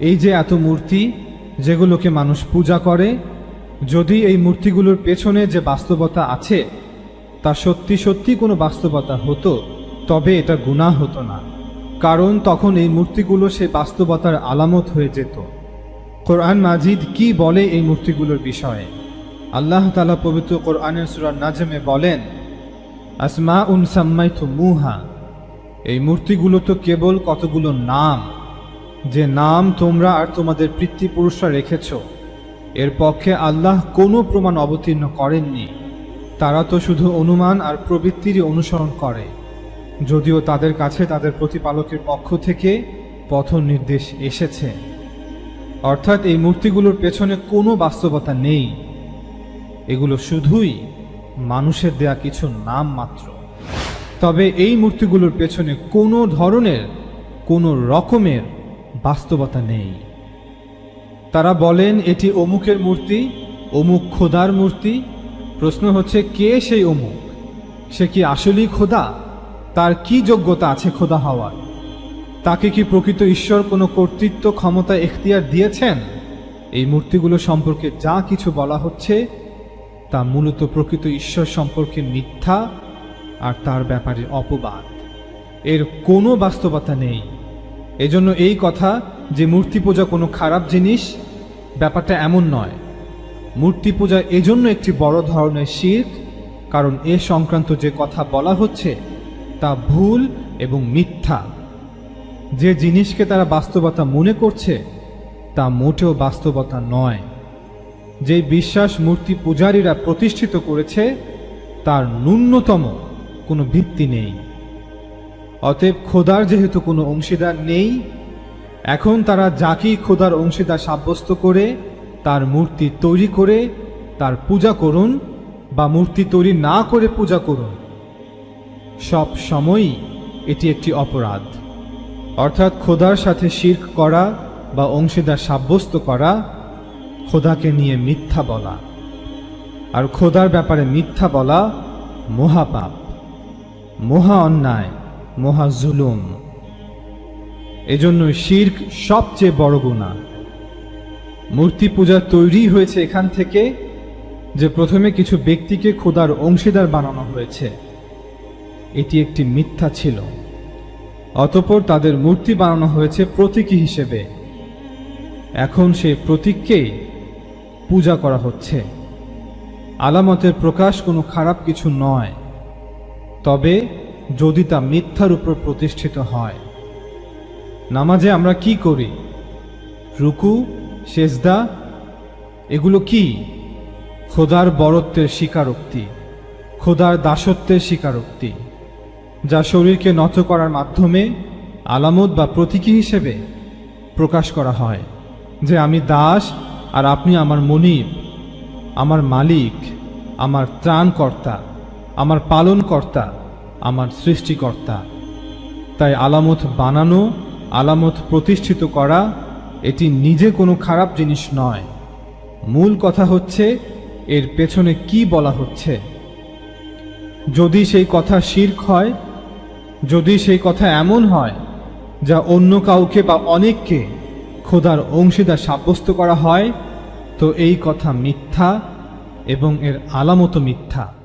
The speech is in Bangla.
এই যে এত মূর্তি যেগুলোকে মানুষ পূজা করে, যদি এই মূর্তিগুলোর পেছনে যে বাস্তবতা আছে, তা সত্যি সত্যি কোনো বাস্তবতা হতো, তবে এটা গুনাহ হতো না। কারণ তখন এই মূর্তিগুলো সে বাস্তবতার আলামত হয়ে যেত। কোরআন মাজিদ কি বলে এই মূর্তিগুলোর বিষয়ে? আল্লাহ তালা পবিত্র কোরআনের সুরার নাজমে বলেন, আসমা উন সাম্মাইথু মুহা এই মূর্তিগুলো তো কেবল কতগুলো নাম যে নাম তোমরা আর তোমাদের পিতৃপুরুষরা রেখেছ, এর পক্ষে আল্লাহ কোনো প্রমাণ অবতীর্ণ করেননি। তারা তো শুধু অনুমান আর প্রবৃত্তিরই অনুসরণ করে, যদিও তাদের কাছে তাদের প্রতিপালকের পক্ষ থেকে পথ নির্দেশ এসেছে। অর্থাৎ এই মূর্তিগুলোর পেছনে কোনো বাস্তবতা নেই। এগুলো শুধুই মানুষের দেয়া কিছু নাম মাত্র। তবে এই মূর্তিগুলোর পেছনে কোনো ধরনের, কোনো রকমের বাস্তবতা নেই। তারা বলেন, এটি অমুকের মূর্তি, অমুক খোদার মূর্তি। প্রশ্ন হচ্ছে, কে সেই অমুক? সে কি আসলেই খোদা? তার কি যোগ্যতা আছে খোদা হওয়ার? তাকে কি প্রকৃত ঈশ্বর কোনো কর্তৃত্ব, ক্ষমতা, এখতিয়ার দিয়েছেন? এই মূর্তিগুলো সম্পর্কে যা কিছু বলা হচ্ছে, তা মূলত প্রকৃত ঈশ্বর সম্পর্কে মিথ্যা আর তার ব্যাপারে অপবাদ। এর কোনো বাস্তবতা নেই। এজন্য এই কথা যে মূর্তি পূজা কোনো খারাপ জিনিস, ব্যাপারটা এমন নয়। মূর্তি পূজা এজন্য একটি বড় ধরনের শির্ক, কারণ এ সংক্রান্ত যে কথা বলা হচ্ছে, তা ভুল এবং মিথ্যা। যে জিনিসকে তারা বাস্তবতা মনে করছে, তা মোটেও বাস্তবতা নয়। যে বিশ্বাস মূর্তি পূজারীরা প্রতিষ্ঠিত করেছে, তার ন্যূনতম কোনো ভিত্তি নেই। অতএব খোদার যেহেতু কোনো অংশীদার নেই, এখন তারা যাকেই খোদার অংশীদার সাব্যস্ত করে, তার মূর্তি তৈরি করে, তার পূজা করুন বা মূর্তি তৈরি না করে পূজা করুন। সব সময়ই এটি একটি অপরাধ। অর্থাৎ খোদার সাথে শির্ক করা বা অংশীদার সাব্যস্ত করা খোদাকে নিয়ে মিথ্যা বলা। আর খোদার ব্যাপারে মিথ্যা বলা মহাপাপ, মহা অন্যায়। মহা জুলুম এজন্য শির্ক সবচেয়ে বড় গুণা মূর্তি পূজা তৈরি হয়েছে এখান থেকে যে প্রথমে কিছু ব্যক্তিকে খোদার অংশীদার বানানো হয়েছে। এটি একটি মিথ্যা ছিল। অতপর তাদের মূর্তি বানানো হয়েছে প্রতীকী হিসেবে। এখন সেই প্রতীককেই পূজা করা হচ্ছে। আলামতের প্রকাশ কোনো খারাপ কিছু নয়। তবে যদি তা মিথ্যার উপর প্রতিষ্ঠিত হয়। নামাজে আমরা কি করি? রুকু, সেজদা, এগুলো কি? খোদার বরত্বের স্বীকারোক্তি, খোদার দাসত্বের স্বীকারোক্তি, যা শরীরকে নত করার মাধ্যমে আলামত বা প্রতীকী হিসেবে প্রকাশ করা হয়, যে আমি দাস আর আপনি আমার মনিব, আমার মালিক, আমার ত্রাণকর্তা, আমার পালনকর্তা আমার সৃষ্টিকর্তা। তাই আলামত বানানো, আলামত প্রতিষ্ঠিত করা, এটি নিজে কোনো খারাপ জিনিস নয়। মূল কথা হচ্ছে, এর পেছনে কি বলা হচ্ছে? যদি সেই কথা শির্ক হয়, যদি সেই কথা এমন হয়, যা অন্য কাউকে বা অনেককে খোদার অংশীদার সাব্যস্ত করা হয়, তো এই কথা মিথ্যা এবং এর আলামত মিথ্যা।